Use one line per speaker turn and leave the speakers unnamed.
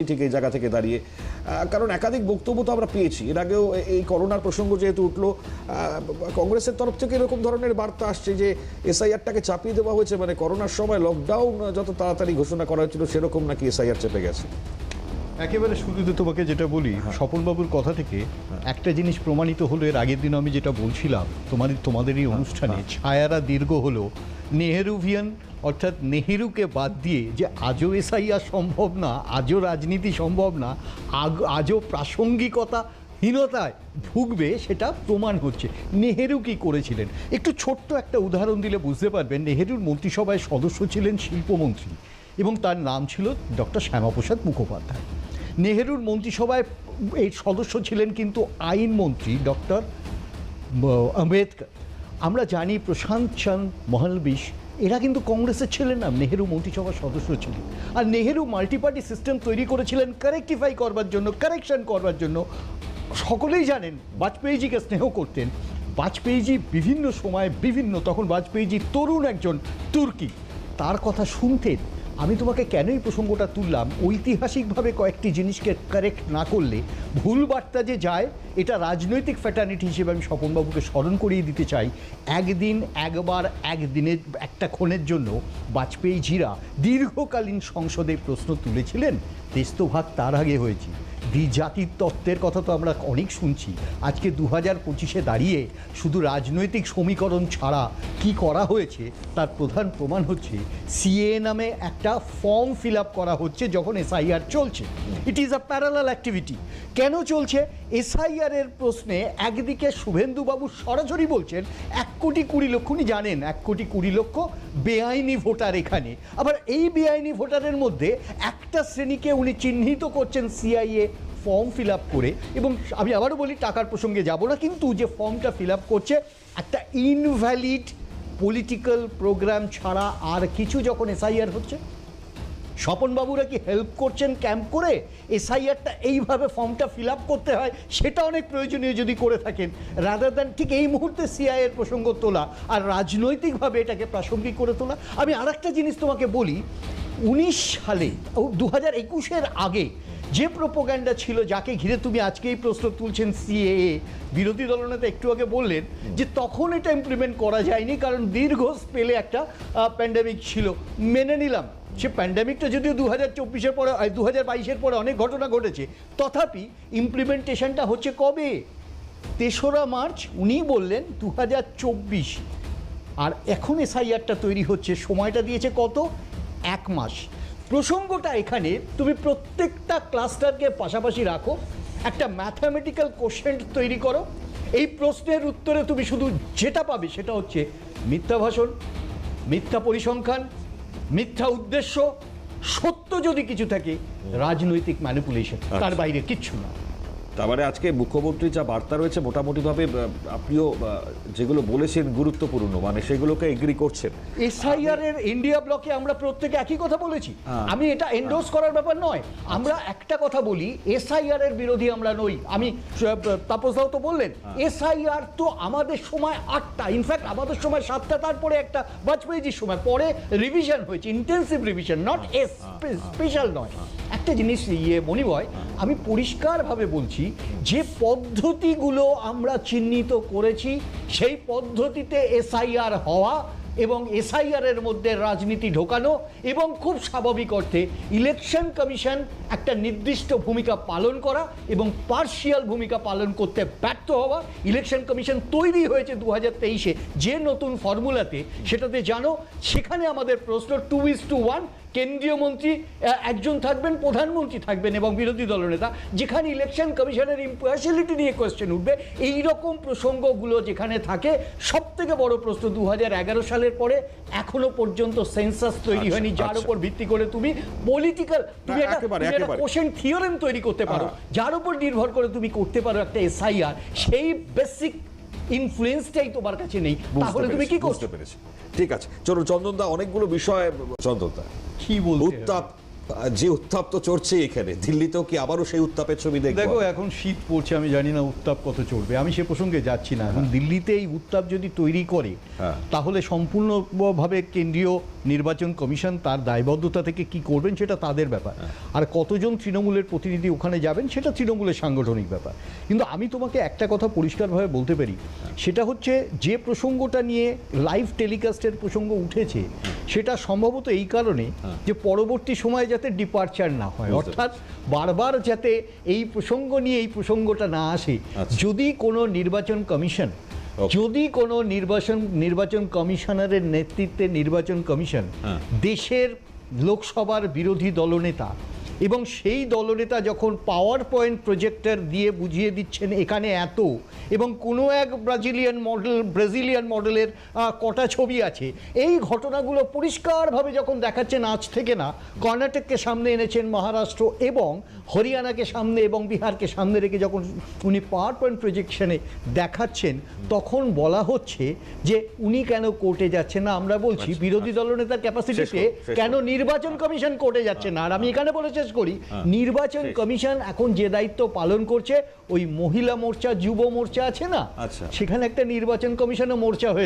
ঠিক এই জায়গা থেকে দাঁড়িয়ে। কারণ একাধিক বক্তব্য তো আমরা পেয়েছি। এর আগেও এই করোনার প্রসঙ্গ যেহেতু উঠল কংগ্রেসের তরফ থেকে এরকম ধরনের বার্তা আসছে যে এসআইআরটাকে চাপিয়ে দেওয়া হয়েছে মানে করোনার সময় লকডাউন যত তাড়াতাড়ি ঘোষণা করা হয়েছিল সেরকম নাকি এসআইআর চেপে গেছে।
একেবারে শুরুতে তোমাকে যেটা বলি স্বপনবাবুর কথা থেকে একটা জিনিস প্রমাণিত হলো এর আগের দিন আমি যেটা বলছিলাম তোমাদের তোমাদের এই অনুষ্ঠানে ছায়ারা দীর্ঘ হলো নেহেরুভিয়ান অর্থাৎ নেহেরুকে বাদ দিয়ে যে আজও এসআইআর সম্ভব না, আজও রাজনীতি সম্ভব না, আগ- আজও প্রাসঙ্গিকতা হীনতায় ভুগবে, সেটা প্রমাণ হচ্ছে। নেহেরু কি করেছিলেন? একটু ছোট্ট একটা উদাহরণ দিলে বুঝতে পারবেন, নেহেরুর মন্ত্রিসভায় সদস্য ছিলেন শিল্পমন্ত্রী এবং তার নাম ছিল ডক্টর শ্যামাপ্রসাদ মুখোপাধ্যায়। নেহেরুর মন্ত্রিসভায় এই সদস্য ছিলেন কিন্তু আইনমন্ত্রী ডক্টর আম্বেদকর। আমরা জানি প্রশান্ত চন্দ মহলবিশ এরা কিন্তু কংগ্রেসের ছিলেন না, নেহেরু মন্ত্রিসভার সদস্য ছিলেন। আর নেহেরু মাল্টিপার্টি সিস্টেম তৈরি করেছিলেন কারেক্টিফাই করবার জন্য কারেকশন করবার জন্য। সকলেই জানেন, বাজপেয়ীজিকে স্নেহ করতেন। বাজপেয়ীজি বিভিন্ন সময়ে বিভিন্ন, তখন বাজপেয়ীজি তরুণ একজন তুর্কি। তার কথা শুনতেন আমি তোমাকে কেন এই প্রসঙ্গটা তুললাম? ঐতিহাসিকভাবে কয়েকটি জিনিসকে কারেক্ট না করলে ভুল বার্তা যে যায়, এটা রাজনৈতিক ফ্যাটার্নিটি হিসেবে আমি স্বপনবাবুকে স্মরণ করিয়ে দিতে চাই। একদিন, একবার একদিনের একটা ক্ষণের জন্য বাজপেয়ী জিরা দীর্ঘকালীন সংসদে প্রশ্ন তুলেছিলেন, দেশ তো ভাগ তার আগে হয়েছে দ্বিজাতির তত্ত্বের কথা তো আমরা অনেক শুনছি। আজকে দু হাজার পঁচিশে দাঁড়িয়ে শুধু রাজনৈতিক সমীকরণ ছাড়া কি করা হয়েছে, তার প্রধান প্রমাণ হচ্ছে সিএ নামে একটা ফর্ম ফিল আপ করা হচ্ছে যখন এসআইআর চলছে। It is a parallel activity কেন চলছে? এসআইআর এর প্রশ্নে একদিকে শুভেন্দুবাবু সরাসরি বলছেন, এক কোটি কুড়ি লক্ষ, উনি জানেন, এক কোটি কুড়ি লক্ষ বেআইনি ভোটার এখানে। আবার এই বেআইনি ভোটারের মধ্যে একটা শ্রেণীকে উনি চিহ্নিত করছেন সিআইএ। ফর্ম ফিল করে এবং আমি আবারও বলি, টাকার প্রসঙ্গে যাব না, কিন্তু যে ফর্মটা ফিল করছে, একটা ইনভ্যালিড পলিটিক্যাল প্রোগ্রাম ছাড়া আর কিছু যখন এসআইআর হচ্ছে? স্বপনবাবুরা কি হেল্প করছেন ক্যাম্প করে? এসআইআরটা এইভাবে ফর্মটা ফিল করতে হয়, সেটা অনেক প্রয়োজনীয় যদি করে থাকেন। রাদার দ্যান ঠিক এই মুহূর্তে সিআইয়ের প্রসঙ্গ তোলা আর রাজনৈতিকভাবে এটাকে প্রাসঙ্গিক করে তোলা, আমি আর জিনিস তোমাকে বলি উনিশ সালে দু হাজার একুশের আগে যে প্রোপোগ্যান্ডা ছিল, যাকে ঘিরে তুমি আজকে এই প্রশ্ন তুলছেন সিএএ বিরোধী দলনেতা একটু আগে বললেন যে তখন এটা ইমপ্লিমেন্ট করা যায়নি, কারণ দীর্ঘ স্পেলে একটা প্যান্ডামিক ছিল। মেনে নিলাম, সে প্যান্ডামিকটা যদিও দু হাজার চব্বিশের পরে দু হাজার বাইশের পরে অনেক ঘটনা ঘটেছে, তথাপি ইমপ্লিমেন্টেশনটা হচ্ছে কবে? তেসরা মার্চ, উনি বললেন দু হাজার চব্বিশ। আর এখন এসআইআরটা তৈরি হচ্ছে, সময়টা দিয়েছে কত? এক মাস। প্রসঙ্গটা এখানে তুমি প্রত্যেকটা ক্লাস্টারকে পাশাপাশি রাখো একটা ম্যাথামেটিক্যাল কোশ্চেন তৈরি করো। এই প্রশ্নের উত্তরে তুমি শুধু যেটা পাবে সেটা হচ্ছে মিথ্যা ভাষণ মিথ্যা পরিসংখ্যান মিথ্যা উদ্দেশ্য সত্য যদি কিছু থাকে রাজনৈতিক ম্যানিপুলেশন তার বাইরে কিচ্ছু না।
তার মানে আজকে মুখ্যমন্ত্রীর যা বার্তা রয়েছে মোটামুটিভাবে আপনিও যেগুলো বলেছেন গুরুত্বপূর্ণ মানে সেগুলোকে এগ্রি করছেন।
এসআইআর এর ইন্ডিয়া ব্লকে আমরা প্রত্যেকে একই কথা বলেছি।
হ্যাঁ।
আমি এটা এন্ডোর্স করার ব্যাপার নয়। আমরা একটা কথা বলি এসআইআর এর বিরোধী আমরা নই। আমি তাপসদাও তো বললেন
হ্যাঁ।
এসআইআর তো আমাদের সময় আটটা ইনফ্যাক্ট আমাদের সময় সাতটা তারপরে একটা বাজপেয়ীজির সময় পরে রিভিশন হয়েছে intensive revision not S special নয়। একটা জিনিস ইয়ে মনিবয় আমি পরিষ্কারভাবে বলছি, যে পদ্ধতিগুলো আমরা চিহ্নিত করেছি, সেই পদ্ধতিতে এসআইআর হওয়া এবং এসআইআর এর মধ্যে রাজনীতি ঢোকানো এবং খুব স্বাভাবিক অর্থে ইলেকশন কমিশন একটা নির্দিষ্ট ভূমিকা পালন করা এবং পার্শিয়াল ভূমিকা পালন করতে ব্যর্থ হওয়া। ইলেকশন কমিশন তৈরি হয়েছে দু হাজার তেইশে। যে নতুন ফর্মুলাতে, সেটাতে জানো, সেখানে আমাদের প্রশ্ন টু ইস টু ওয়ান কেন্দ্রীয় মন্ত্রী একজন থাকবেন প্রধানমন্ত্রী থাকবেন এবং বিরোধী দলনেতা যেখানে ইলেকশন কমিশনের ইম্পার্শিয়ালিটি নিয়ে কোয়েশ্চেন উঠবে। এই রকম প্রসঙ্গগুলো যেখানে থাকে সব থেকে বড় প্রশ্ন দু হাজার এগারো সালের পরে এখনও পর্যন্ত সেন্সাস তৈরি হয়নি যার
আচ্ছা।
উপর ভিত্তি করে তুমি পলিটিক্যাল তুমি একটা। কোশ্চেন থিওরেম তৈরি করতে পারো। যার উপর নির্ভর করে তুমি করতে পারো একটা এসআইআর সেই বেসিক ইনফ্লুয়েন্সটাই তোমার কাছে নেই। তাহলে তুমি কি
করতে পেরেছি। ঠিক আছে চলো চন্দনদা অনেকগুলো বিষয় চন্দনদা।
কি বলতে
উত্তাপ যে উত্তাপ তো চড়ছে এখানে দিল্লিতেও কি আবারও সেই উত্তাপের ছবি দেখব
দেখো এখন শীত পড়ছে আমি জানি না উত্তাপ কত চলবে আমি সে প্রসঙ্গে যাচ্ছি না। এখন দিল্লিতে এই উত্তাপ যদি তৈরি করে
হ্যাঁ।
তাহলে সম্পূর্ণভাবে কেন্দ্রীয় নির্বাচন কমিশন তার দায়বদ্ধতা থেকে কি করবেন সেটা তাদের ব্যাপার। আর কতজন তৃণমূলের প্রতিনিধি ওখানে যাবেন সেটা তৃণমূলের সাংগঠনিক ব্যাপার। কিন্তু আমি তোমাকে একটা কথা পরিষ্কারভাবে বলতে পারি। সেটা হচ্ছে যে প্রসঙ্গটা নিয়ে লাইভ টেলিকাস্টের প্রসঙ্গ উঠেছে সেটা সম্ভবত এই কারণে যে পরবর্তী সময়ে যাতে ডিপার্চার না হয়। অর্থাৎ বারবার যাতে এই প্রসঙ্গ নিয়ে এই প্রসঙ্গটা না আসে।
আচ্ছা।
যদি কোনো নির্বাচন কমিশন. যদি কোন নির্বাচন নির্বাচন কমিশনারের নেতৃত্বে নির্বাচন কমিশন
হ্যাঁ।
দেশের লোকসভার বিরোধী দলনেতা এবং সেই দলনেতা যখন পাওয়ার পয়েন্ট প্রজেক্টর দিয়ে বুঝিয়ে দিচ্ছেন এখানে এত এবং কোনো এক ব্রাজিলিয়ান মডেল ব্রাজিলিয়ান মডেলের কটা ছবি আছে এই ঘটনাগুলো পরিষ্কারভাবে যখন দেখাচ্ছেন আজ থেকে না কর্ণাটককে সামনে এনেছেন মহারাষ্ট্র এবং হরিয়ানাকে সামনে এবং বিহারকে সামনে রেখে যখন উনি পাওয়ার পয়েন্ট প্রজেকশনে দেখাচ্ছেন তখন বলা হচ্ছে যে উনি কেন কোর্টে যাচ্ছেন না? আমরা বলছি বিরোধী দলনেতার ক্যাপাসিটিতে কেন নির্বাচন কমিশন কোর্টে যাচ্ছে না? আর আমি এখানে বলে শেষ করি নির্বাচন কমিশন এখন যে দায়িত্ব পালন করছে ওই মহিলা মোর্চা যুব মোর্চা আছে না?
আচ্ছা।
সেখানে একটা নির্বাচন কমিশনের মোর্চা হয়ে